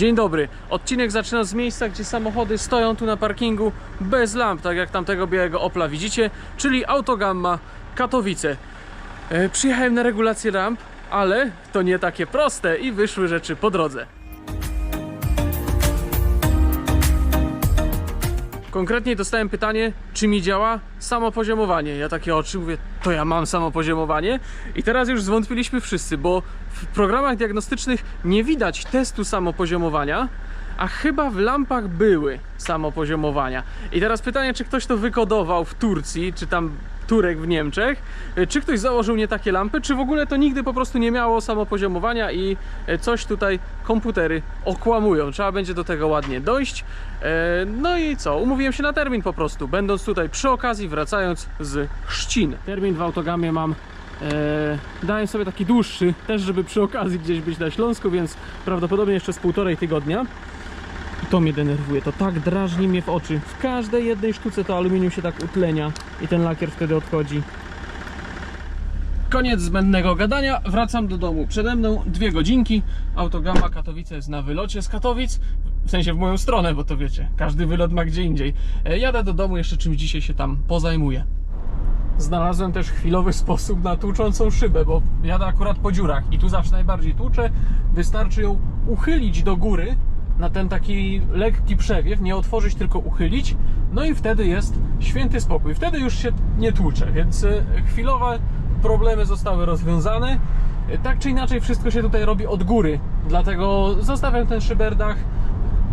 Dzień dobry. Odcinek zaczynam z miejsca, gdzie samochody stoją tu na parkingu bez lamp, tak jak tamtego białego Opla widzicie, czyli Autogamma Katowice. E, przyjechałem na regulację lamp, ale to nie takie proste i wyszły rzeczy po drodze. Konkretnie dostałem pytanie, czy mi działa samopoziomowanie. Ja takie oczy mówię, to ja mam samopoziomowanie. I teraz już zwątpiliśmy wszyscy, bo w programach diagnostycznych nie widać testu samopoziomowania, a chyba w lampach były samopoziomowania. I teraz pytanie, czy ktoś to wykodował w Turcji, czy tam Turek w Niemczech, e, czy ktoś założył nie takie lampy, czy w ogóle to nigdy po prostu nie miało samopoziomowania i e, coś tutaj komputery okłamują. Trzeba będzie do tego ładnie dojść. E, No i co? Umówiłem się na termin po prostu, będąc tutaj przy okazji, wracając z Szczcin. Termin w autogamie mam. Dałem sobie taki dłuższy, też żeby przy okazji gdzieś być na Śląsku, więc prawdopodobnie jeszcze z półtorej tygodnia. I to mnie denerwuje, to tak drażni mnie w oczy. W każdej jednej sztuce to aluminium się tak utlenia i ten lakier wtedy odchodzi. Koniec zbędnego gadania, wracam do domu. Przede mną dwie godzinki. Autogama Katowice jest na wylocie z Katowic. W sensie w moją stronę, bo to wiecie, każdy wylot ma gdzie indziej. E, Jadę do domu, jeszcze czymś dzisiaj się tam pozajmuję. Znalazłem też chwilowy sposób na tłuczącą szybę, bo jadę akurat po dziurach i tu zawsze najbardziej tłuczę. Wystarczy ją uchylić do góry na ten taki lekki przewiew, nie otworzyć, tylko uchylić. No i wtedy jest święty spokój. Wtedy już się nie tłucze, więc e, chwilowe problemy zostały rozwiązane. E, Tak czy inaczej, wszystko się tutaj robi od góry, dlatego zostawiam ten szyberdach.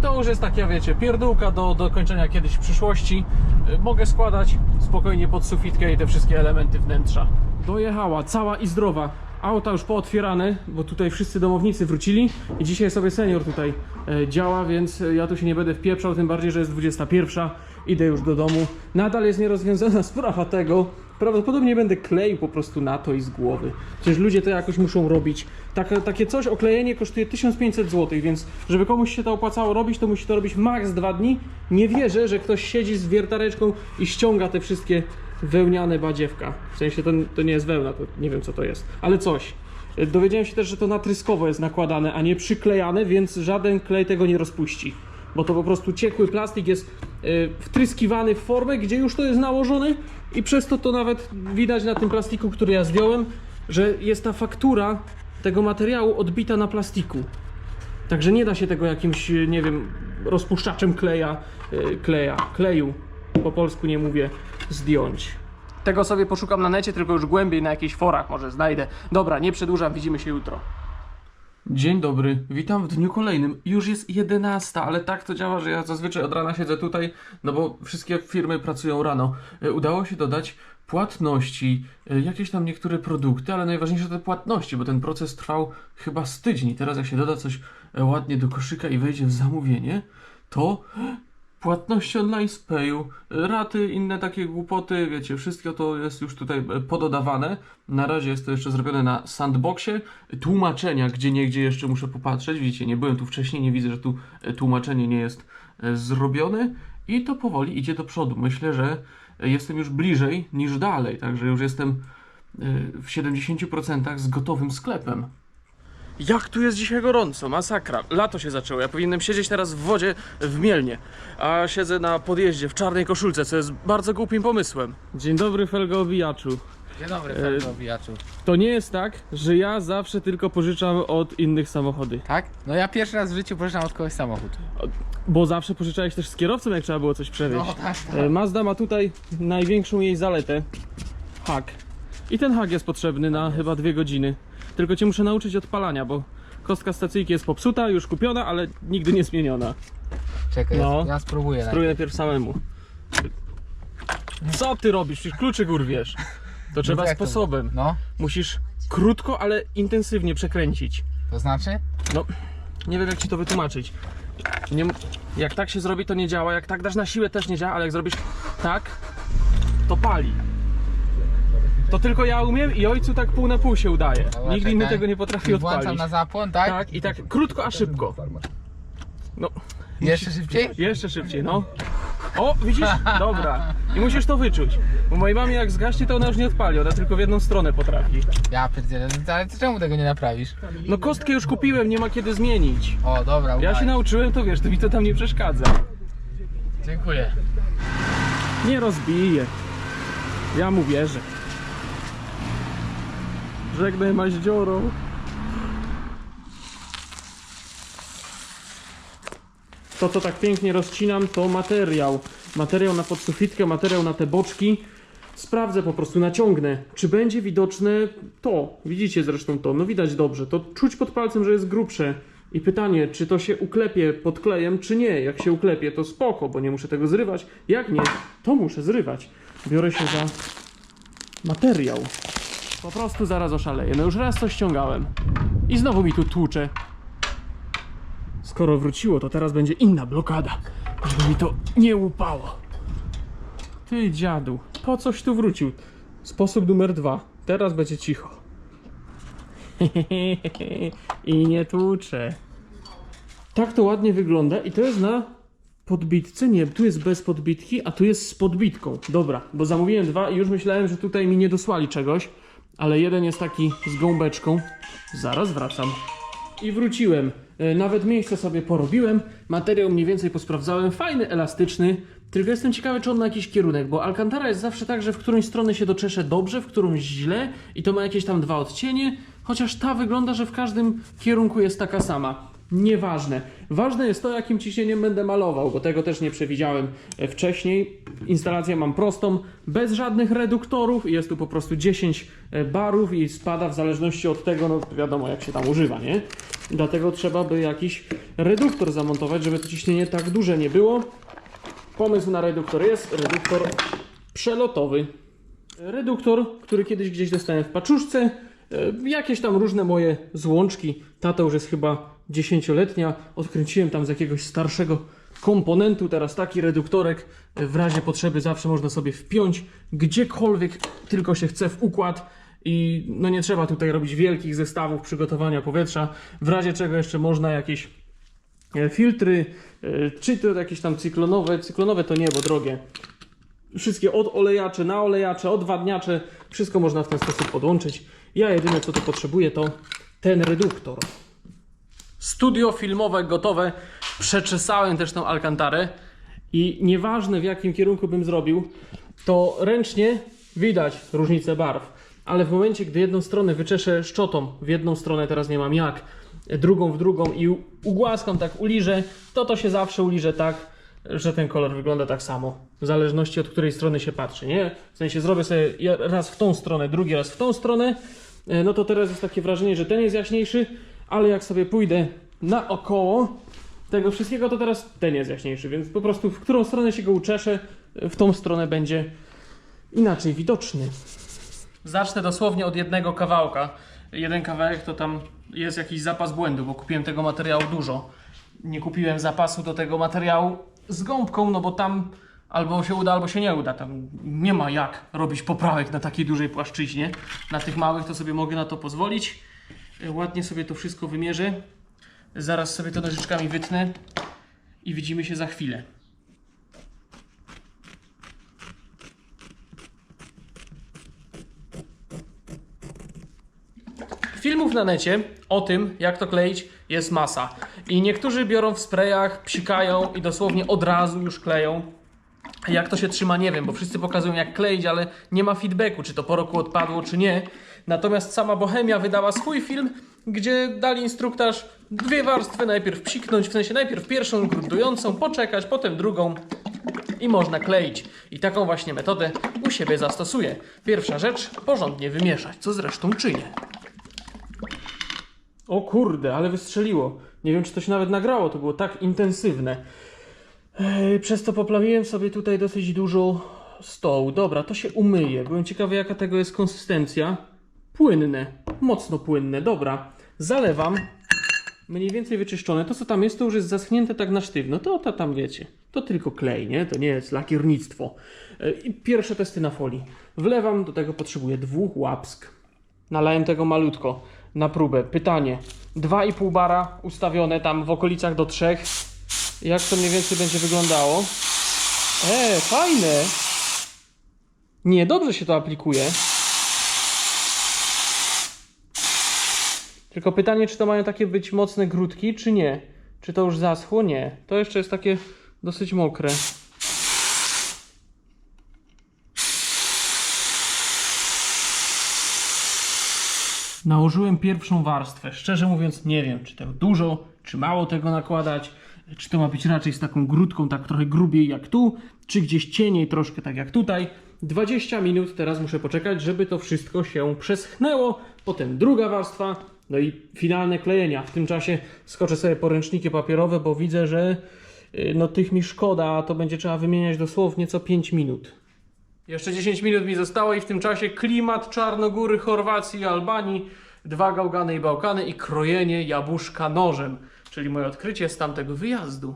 To już jest taka, wiecie, pierdółka do, do kończenia kiedyś w przyszłości. Y, Mogę składać spokojnie pod sufitkę i te wszystkie elementy wnętrza. Dojechała, cała i zdrowa. Auta już pootwierane, bo tutaj wszyscy domownicy wrócili i dzisiaj sobie senior tutaj e, działa, więc e, ja tu się nie będę wpieprzał, tym bardziej, że jest 21. Idę już do domu. Nadal jest nierozwiązana sprawa tego. Prawdopodobnie będę kleił po prostu na to i z głowy. Przecież ludzie to jakoś muszą robić. Takie, takie coś, oklejenie kosztuje 1500 zł, więc żeby komuś się to opłacało robić, to musi to robić maks dwa dni. Nie wierzę, że ktoś siedzi z wiertareczką i ściąga te wszystkie wełniane badziewka. W sensie to, to nie jest wełna, to nie wiem co to jest, ale coś. Dowiedziałem się też, że to natryskowo jest nakładane, a nie przyklejane, więc żaden klej tego nie rozpuści. Bo to po prostu ciekły plastik jest y, wtryskiwany w formę, gdzie już to jest nałożone i przez to to nawet widać na tym plastiku, który ja zdjąłem, że jest ta faktura tego materiału odbita na plastiku. Także nie da się tego jakimś, y, nie wiem, rozpuszczaczem kleja, kleja, kleju, po polsku nie mówię, zdjąć. Tego sobie poszukam na necie, tylko już głębiej na jakichś forach może znajdę. Dobra, nie przedłużam, widzimy się jutro. Dzień dobry, witam w dniu kolejnym. Już jest 11, ale tak to działa, że ja zazwyczaj od rana siedzę tutaj, no bo wszystkie firmy pracują rano. E, Udało się dodać płatności, e, jakieś tam niektóre produkty, ale najważniejsze te płatności, bo ten proces trwał chyba z tydzień. Teraz jak się doda coś e, ładnie do koszyka i wejdzie w zamówienie, to płatności online z Payu, raty, inne takie głupoty, wiecie, wszystko to jest już tutaj e, pododawane. Na razie jest to jeszcze zrobione na sandboxie. Tłumaczenia, gdzie niegdzie jeszcze muszę popatrzeć. Widzicie, nie byłem tu wcześniej, nie widzę, że tu e, tłumaczenie nie jest e, zrobione. I to powoli idzie do przodu. Myślę, że jestem już bliżej niż dalej, także już jestem w 70% z gotowym sklepem. Jak tu jest dzisiaj gorąco, masakra. Lato się zaczęło. Ja powinienem siedzieć teraz w wodzie w Mielnie, a siedzę na podjeździe w czarnej koszulce, co jest bardzo głupim pomysłem. Dzień dobry, Felgo Obijaczu. Dzień dobry, E, Felgo Obijaczu. To nie jest tak, że ja zawsze tylko pożyczam od innych samochody. Tak? No ja pierwszy raz w życiu pożyczam od kogoś samochód. Bo zawsze pożyczałeś też z kierowcą, jak trzeba było coś przewieźć. No tak, tak. E, Mazda ma tutaj największą jej zaletę. Hak. I ten hak jest potrzebny na chyba dwie godziny. Tylko cię muszę nauczyć odpalania, bo kostka stacyjki jest popsuta, już kupiona, ale nigdy nie zmieniona. Czekaj, No. ja, ja spróbuję. Spróbuję najpierw samemu. Co ty robisz? Przecież kluczyk urwiesz. To trzeba jak to sposobem. No, Musisz krótko, ale intensywnie przekręcić. to znaczy? No, nie wiem jak ci to wytłumaczyć. Nie, m- jak tak się zrobi, to nie działa. Jak tak dasz na siłę, też nie działa, ale jak zrobisz tak, to pali. To tylko ja umiem i ojcu tak pół na pół się udaje. Dobra, Nikt inny czekaj. tego nie potrafi Włączam odpalić. na zapłon, tak? Tak, i tak krótko, a szybko. No, Jeszcze szybciej? jeszcze szybciej, no. O, widzisz? Dobra. I musisz to wyczuć. Bo mojej mamie jak zgaśnie, to ona już nie odpali. Ona tylko w jedną stronę potrafi. Ja pierdzielę, no ale ty czemu tego nie naprawisz? No kostkę już kupiłem, nie ma kiedy zmienić. O, dobra, Ja się nauczyłem, to wiesz, to mi to tam nie przeszkadza. Dziękuję. Nie rozbije. Ja mu wierzę. Żegnaj maździorą. To, co tak pięknie rozcinam, to materiał. Materiał na podsufitkę, materiał na te boczki. Sprawdzę po prostu, naciągnę. Czy będzie widoczne to? Widzicie zresztą to, no widać dobrze. To czuć pod palcem, że jest grubsze. I pytanie, czy to się uklepie pod klejem, czy nie? Jak się uklepie, to spoko, bo nie muszę tego zrywać. Jak nie, to muszę zrywać. Biorę się za materiał. Po prostu zaraz oszaleję. No już raz coś ściągałem. I znowu mi tu tłucze. Skoro wróciło, to teraz będzie inna blokada. Żeby mi to nie upało. Ty dziadu, po coś tu wrócił? Sposób numer dwa. Teraz będzie cicho. I nie tłuczę. Tak to ładnie wygląda i to jest na podbitce. Nie, tu jest bez podbitki, a tu jest z podbitką. Dobra, bo zamówiłem dwa i już myślałem, że tutaj mi nie dosłali czegoś, ale jeden jest taki z gąbeczką. Zaraz wracam. I wróciłem. E, Nawet miejsce sobie porobiłem, materiał mniej więcej posprawdzałem. Fajny, elastyczny. Tylko jestem ciekawy, czy on ma jakiś kierunek, bo Alcantara jest zawsze tak, że w którąś stronę się doczesze dobrze, w którąś źle i to ma jakieś tam dwa odcienie, chociaż ta wygląda, że w każdym kierunku jest taka sama. Nieważne. Ważne jest to, jakim ciśnieniem będę malował, bo tego też nie przewidziałem e, wcześniej. Instalację mam prostą, bez żadnych reduktorów. Jest tu po prostu 10 barów i spada w zależności od tego, no wiadomo jak się tam używa, nie? Dlatego trzeba by jakiś reduktor zamontować, żeby to ciśnienie tak duże nie było. Pomysł na reduktor jest reduktor przelotowy. Reduktor, który kiedyś gdzieś dostałem w paczuszce. E, Jakieś tam różne moje złączki. Tata już jest chyba dziesięcioletnia. Odkręciłem tam z jakiegoś starszego komponentu. Teraz taki reduktorek e, w razie potrzeby zawsze można sobie wpiąć gdziekolwiek tylko się chce w układ. I no nie trzeba tutaj robić wielkich zestawów przygotowania powietrza. W razie czego jeszcze można jakieś e, filtry, e, czy to jakieś tam cyklonowe, cyklonowe to nie, bo drogie. Wszystkie od olejacze na olejacze, odwadniacze, wszystko można w ten sposób podłączyć. Ja jedyne co tu potrzebuję to ten reduktor. Studio filmowe gotowe. Przeczesałem też tą Alcantarę i nieważne w jakim kierunku bym zrobił, to ręcznie widać różnicę barw. Ale w momencie, gdy jedną stronę wyczeszę szczotą, w jedną stronę teraz nie mam jak, drugą w drugą i ugłaskam tak, uliżę, to to się zawsze uliże tak, że ten kolor wygląda tak samo. W zależności od której strony się patrzy, nie? W sensie zrobię sobie raz w tą stronę, drugi raz w tą stronę, e, no to teraz jest takie wrażenie, że ten jest jaśniejszy, ale jak sobie pójdę naokoło tego wszystkiego, to teraz ten jest jaśniejszy, więc po prostu w którą stronę się go uczeszę, w tą stronę będzie inaczej widoczny. Zacznę dosłownie od jednego kawałka. Jeden kawałek to tam jest jakiś zapas błędu, bo kupiłem tego materiału dużo. Nie kupiłem zapasu do tego materiału z gąbką, no bo tam albo się uda, albo się nie uda. Tam nie ma jak robić poprawek na takiej dużej płaszczyźnie. Na tych małych to sobie mogę na to pozwolić. E, Ładnie sobie to wszystko wymierzę. Zaraz sobie to nożyczkami wytnę i widzimy się za chwilę. Filmów na necie o tym, jak to kleić, jest masa. I niektórzy biorą w sprayach, psikają i dosłownie od razu już kleją. Jak to się trzyma, nie wiem, bo wszyscy pokazują jak kleić, ale nie ma feedbacku, czy to po roku odpadło, czy nie. Natomiast sama Bohemia wydała swój film, gdzie dali instruktaż dwie warstwy, najpierw psiknąć, w sensie najpierw pierwszą gruntującą, poczekać, potem drugą i można kleić. I taką właśnie metodę u siebie zastosuję. Pierwsza rzecz, porządnie wymieszać, co zresztą czynię. O kurde, ale wystrzeliło. Nie wiem, czy to się nawet nagrało, to było tak intensywne. Przez to poplamiłem sobie tutaj dosyć dużo stołu. Dobra, to się umyje. Byłem ciekawy, jaka tego jest konsystencja. Płynne, mocno płynne. Dobra, zalewam. Mniej więcej wyczyszczone. To, co tam jest, to już jest zaschnięte tak na sztywno. To, to tam wiecie. To tylko klej, nie? To nie jest lakiernictwo. I pierwsze testy na folii. Wlewam, do tego potrzebuję dwóch łapsk. Nalałem tego malutko na próbę. Pytanie. 2,5 bara ustawione tam w okolicach do 3. Jak to mniej więcej będzie wyglądało? E, fajne. Nie, dobrze się to aplikuje. Tylko pytanie, czy to mają takie być mocne grudki, czy nie? Czy to już zaschło? Nie. To jeszcze jest takie dosyć mokre. Nałożyłem pierwszą warstwę. Szczerze mówiąc, nie wiem, czy to dużo, czy mało tego nakładać. Czy to ma być raczej z taką grudką, tak trochę grubiej jak tu, czy gdzieś cieniej, troszkę tak jak tutaj. 20 minut teraz muszę poczekać, żeby to wszystko się przeschnęło. Potem druga warstwa, no i finalne klejenia. W tym czasie skoczę sobie po ręczniki papierowe, bo widzę, że y, no tych mi szkoda, a to będzie trzeba wymieniać dosłownie co 5 minut. Jeszcze 10 minut mi zostało i w tym czasie klimat Czarnogóry, Chorwacji Albanii, dwa gałgany i bałkany i krojenie jabłuszka nożem, czyli moje odkrycie z tamtego wyjazdu.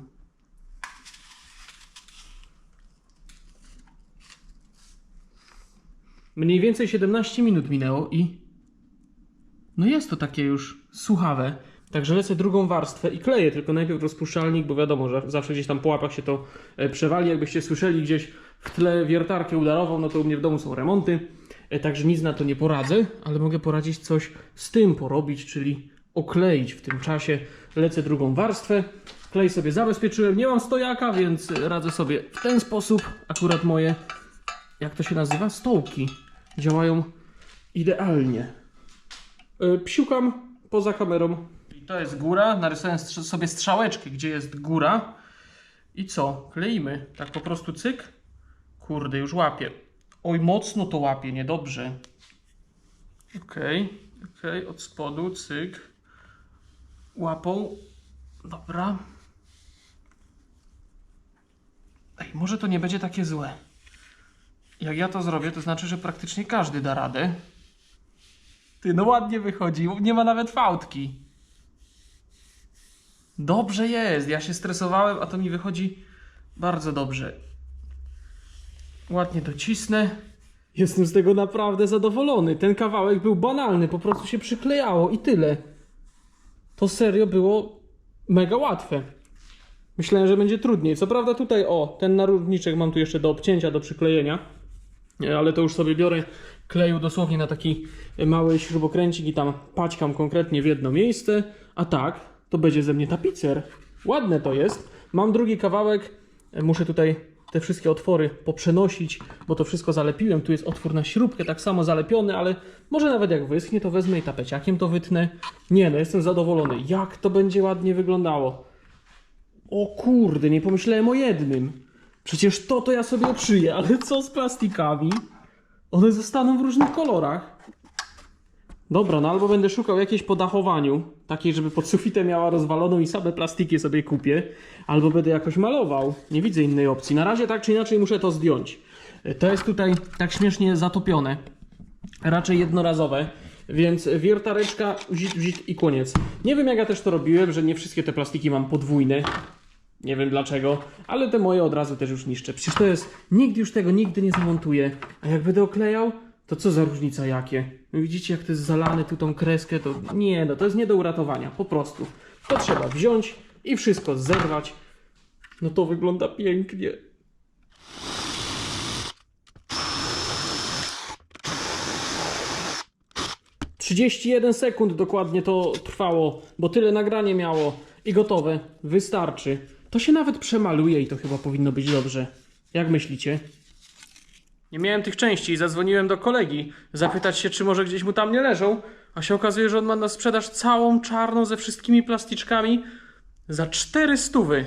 Mniej więcej 17 minut minęło i no jest to takie już słuchawe. Także lecę drugą warstwę i kleję, tylko najpierw rozpuszczalnik, bo wiadomo, że zawsze gdzieś tam po łapach się to e, przewali. Jakbyście słyszeli gdzieś w tle wiertarkę udarową, no to u mnie w domu są remonty, e, także nic na to nie poradzę, ale mogę poradzić coś z tym porobić, czyli okleić w tym czasie. Lecę drugą warstwę, klej sobie zabezpieczyłem, nie mam stojaka, więc radzę sobie w ten sposób. Akurat moje, jak to się nazywa, stołki działają idealnie. E, Psiukam poza kamerą. I to jest góra. Narysowałem sobie strzałeczkę, gdzie jest góra. I co? Kleimy. Tak po prostu cyk. Kurde, już łapie. Oj, mocno to łapie, niedobrze. Okej, okej, od spodu, cyk. Łapą. Dobra. Ej, może to nie będzie takie złe. Jak ja to zrobię, to znaczy, że praktycznie każdy da radę. Ty, no ładnie wychodzi. Nie ma nawet fałdki. Dobrze jest. Ja się stresowałem, a to mi wychodzi bardzo dobrze. Ładnie docisnę. Jestem z tego naprawdę zadowolony. Ten kawałek był banalny, po prostu się przyklejało i tyle. To serio było mega łatwe. Myślałem, że będzie trudniej. Co prawda tutaj, o, ten narożniczek mam tu jeszcze do obcięcia, do przyklejenia. Nie, ale to już sobie biorę kleju dosłownie na taki mały śrubokręcik i tam paćkam konkretnie w jedno miejsce. A tak, to będzie ze mnie tapicer. Ładne to jest. Mam drugi kawałek. Muszę tutaj te wszystkie otwory poprzenosić, bo to wszystko zalepiłem. Tu jest otwór na śrubkę, tak samo zalepiony, ale może nawet jak wyschnie, to wezmę i tapeciakiem to wytnę. Nie no, jestem zadowolony. Jak to będzie ładnie wyglądało. O kurde, nie pomyślałem o jednym. Przecież to to ja sobie oprzyję, ale co z plastikami? One zostaną w różnych kolorach. Dobra, no albo będę szukał jakiejś po dachowaniu, takiej, żeby pod sufitem miała rozwaloną i same plastiki sobie kupię, albo będę jakoś malował. Nie widzę innej opcji. Na razie tak czy inaczej muszę to zdjąć. To jest tutaj tak śmiesznie zatopione. Raczej jednorazowe. Więc wiertareczka, zit, zit i koniec. Nie wiem jak ja też to robiłem, że nie wszystkie te plastiki mam podwójne. Nie wiem dlaczego, ale te moje od razu też już niszczę. Przecież to jest, nigdy już tego nigdy nie zamontuję. A jak będę oklejał, to co za różnica jakie? No widzicie jak to jest zalane tu tą kreskę, to nie no, to jest nie do uratowania, po prostu. To trzeba wziąć i wszystko zerwać. No to wygląda pięknie. Trzydzieści jeden sekund dokładnie to trwało, bo tyle nagranie miało i gotowe. Wystarczy. To się nawet przemaluje i to chyba powinno być dobrze. Jak myślicie? Nie miałem tych części i zadzwoniłem do kolegi, zapytać się, czy może gdzieś mu tam nie leżą, a się okazuje, że on ma na sprzedaż całą czarną ze wszystkimi plasticzkami za 4 stówy.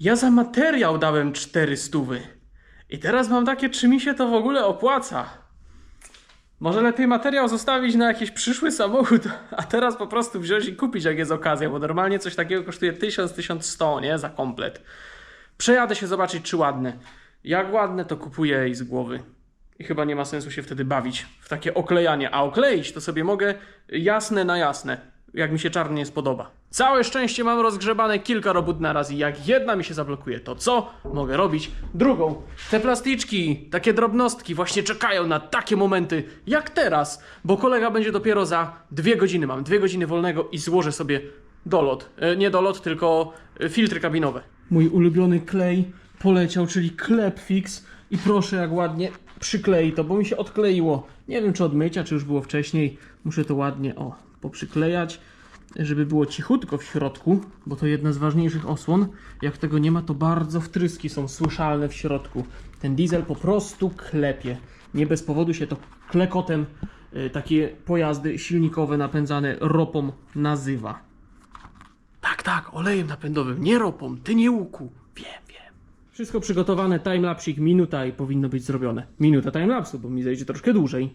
Ja za materiał dałem 4 stówy. I teraz mam takie, czy mi się to w ogóle opłaca. Może lepiej materiał zostawić na jakiś przyszły samochód, a teraz po prostu wziąć i kupić, jak jest okazja, bo normalnie coś takiego kosztuje 1000-1100, nie? Za komplet. Przejadę się zobaczyć, czy ładne. Jak ładne, to kupuję i z głowy. I chyba nie ma sensu się wtedy bawić w takie oklejanie. A okleić to sobie mogę jasne na jasne, jak mi się czarnie nie spodoba. Całe szczęście mam rozgrzebane kilka robót na raz i jak jedna mi się zablokuje, to co? Mogę robić drugą. Te plasticzki, takie drobnostki właśnie czekają na takie momenty jak teraz, bo kolega będzie dopiero za dwie godziny. Mam dwie godziny wolnego i złożę sobie dolot. E, Nie dolot, tylko filtry kabinowe. Mój ulubiony klej poleciał, czyli Klepfix. I proszę, jak ładnie przyklei to, bo mi się odkleiło. Nie wiem, czy od mycia, czy już było wcześniej. Muszę to ładnie, o, poprzyklejać, żeby było cichutko w środku, bo to jedna z ważniejszych osłon. Jak tego nie ma, to bardzo wtryski są słyszalne w środku. Ten diesel po prostu klepie. Nie bez powodu się to klekotem y, takie pojazdy silnikowe napędzane ropą nazywa. Tak, tak, olejem napędowym, nie ropą, ty nie łuku. Wiem, wiem. Wszystko przygotowane, timelapsik, minuta i powinno być zrobione. Minuta timelapsu, bo mi zejdzie troszkę dłużej.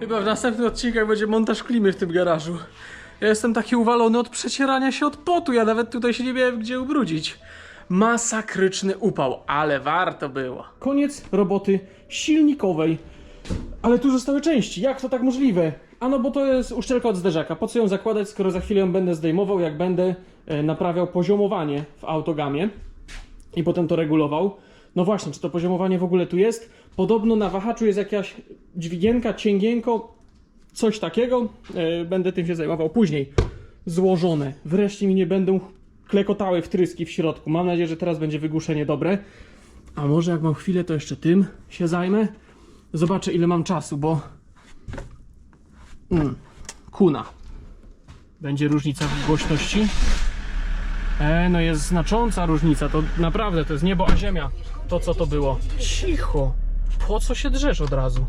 Chyba w następnych odcinkach będzie montaż klimy w tym garażu. Ja jestem taki uwalony od przecierania się od potu, ja nawet tutaj się nie miałem gdzie ubrudzić. Masakryczny upał, ale warto było. Koniec roboty silnikowej. Ale tu zostały części, jak to tak możliwe? A no bo to jest uszczelka od zderzaka. Po co ją zakładać, skoro za chwilę ją będę zdejmował, jak będę e, naprawiał poziomowanie w autogamie i potem to regulował. No właśnie, czy to poziomowanie w ogóle tu jest? Podobno na wahaczu jest jakaś dźwigienka, cięgienko, coś takiego. E, będę tym się zajmował później. Złożone. Wreszcie mi nie będą klekotały wtryski w środku. Mam nadzieję, że teraz będzie wygłuszenie dobre. A może jak mam chwilę, to jeszcze tym się zajmę. Zobaczę ile mam czasu, bo... Mm, kuna. Będzie różnica w głośności. E, no jest znacząca różnica, to naprawdę to jest niebo a ziemia. To co to było. Cicho. Po co się drzesz od razu?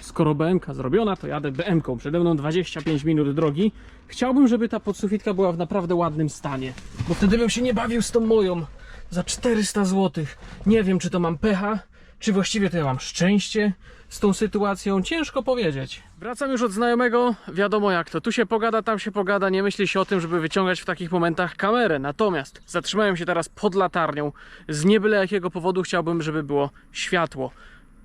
Skoro BMK zrobiona, to jadę BMką. Przede mną 25 minut drogi. Chciałbym, żeby ta podsufitka była w naprawdę ładnym stanie. Bo wtedy bym się nie bawił z tą moją. Za 400 zł. Nie wiem, czy to mam pecha, czy właściwie to ja mam szczęście z tą sytuacją. Ciężko powiedzieć. Wracam już od znajomego. Wiadomo jak to. Tu się pogada, tam się pogada. Nie myśli się o tym, żeby wyciągać w takich momentach kamerę. Natomiast zatrzymałem się teraz pod latarnią. Z niebyle jakiego powodu chciałbym, żeby było światło.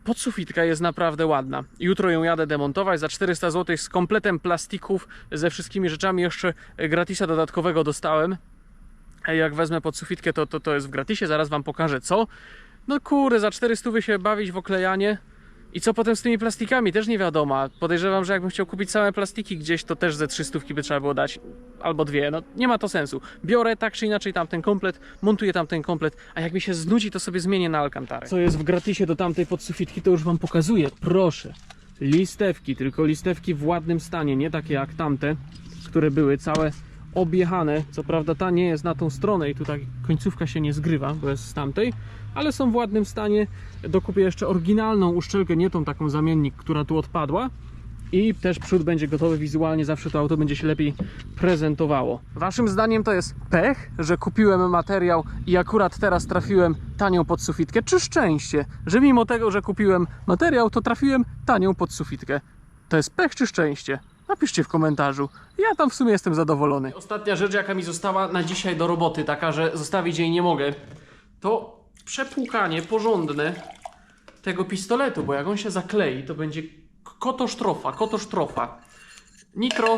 Podsufitka jest naprawdę ładna. Jutro ją jadę demontować za 400 zł z kompletem plastików, ze wszystkimi rzeczami. Jeszcze gratisa dodatkowego dostałem. Jak wezmę podsufitkę, to, to to jest w gratisie. Zaraz wam pokażę co. No kurde, za 400 się bawić w oklejanie. I co potem z tymi plastikami? Też nie wiadomo. Podejrzewam, że jakbym chciał kupić same plastiki gdzieś, to też ze 300 by trzeba było dać. Albo dwie. No nie ma to sensu. Biorę tak czy inaczej tamten komplet, montuję tamten komplet, a jak mi się znudzi, to sobie zmienię na Alcantarę. Co jest w gratisie do tamtej podsufitki, to już wam pokazuję. Proszę. Listewki, tylko listewki w ładnym stanie, nie takie jak tamte, które były całe objechane. Co prawda ta nie jest na tą stronę i tutaj końcówka się nie zgrywa, bo jest z tamtej, ale są w ładnym stanie. Dokupię jeszcze oryginalną uszczelkę, nie tą taką zamiennik, która tu odpadła. I też przód będzie gotowy wizualnie, zawsze to auto będzie się lepiej prezentowało. Waszym zdaniem to jest pech, że kupiłem materiał i akurat teraz trafiłem tanią pod sufitkę, czy szczęście, że mimo tego, że kupiłem materiał, to trafiłem tanią pod sufitkę? To jest pech czy szczęście? Napiszcie w komentarzu. Ja tam w sumie jestem zadowolony. Ostatnia rzecz, jaka mi została na dzisiaj do roboty, taka, że zostawić jej nie mogę, to przepłukanie porządne tego pistoletu, bo jak on się zaklei, to będzie kotosztrofa, kotosztrofa. Nitro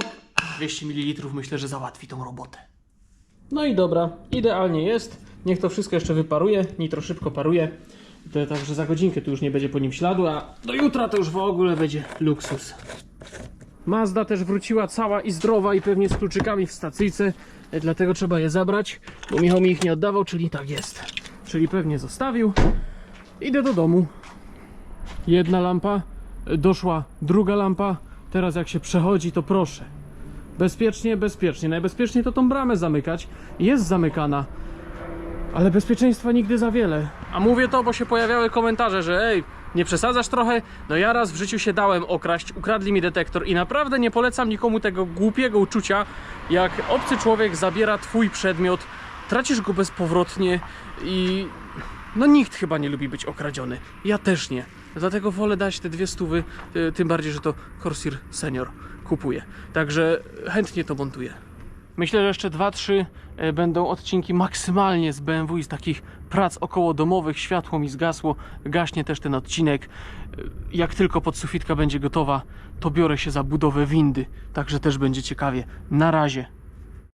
200 ml myślę, że załatwi tą robotę. No i dobra, idealnie jest. Niech to wszystko jeszcze wyparuje. Nitro szybko paruje. To, także za godzinkę tu już nie będzie po nim śladu, a do jutra to już w ogóle będzie luksus. Mazda też wróciła cała i zdrowa i pewnie z kluczykami w stacyjce, e, dlatego trzeba je zabrać, bo Michał mi ich nie oddawał, czyli tak jest. Czyli pewnie zostawił. Idę do domu. Jedna lampa, doszła druga lampa. Teraz jak się przechodzi, to proszę. Bezpiecznie, bezpiecznie. Najbezpieczniej to tą bramę zamykać. Jest zamykana. Ale bezpieczeństwa nigdy za wiele. A mówię to, bo się pojawiały komentarze, że ej, nie przesadzasz trochę? No ja raz w życiu się dałem okraść, ukradli mi detektor i naprawdę nie polecam nikomu tego głupiego uczucia, jak obcy człowiek zabiera twój przedmiot, tracisz go bezpowrotnie i... No nikt chyba nie lubi być okradziony. Ja też nie. Dlatego wolę dać te dwie stówy, y, tym bardziej, że to Corsair Senior kupuje. Także chętnie to montuję. Myślę, że jeszcze 2-3 e, będą odcinki maksymalnie z BMW i z takich prac okołodomowych. Światło mi zgasło, gaśnie też ten odcinek. E, Jak tylko podsufitka będzie gotowa, to biorę się za budowę windy. Także też będzie ciekawie. Na razie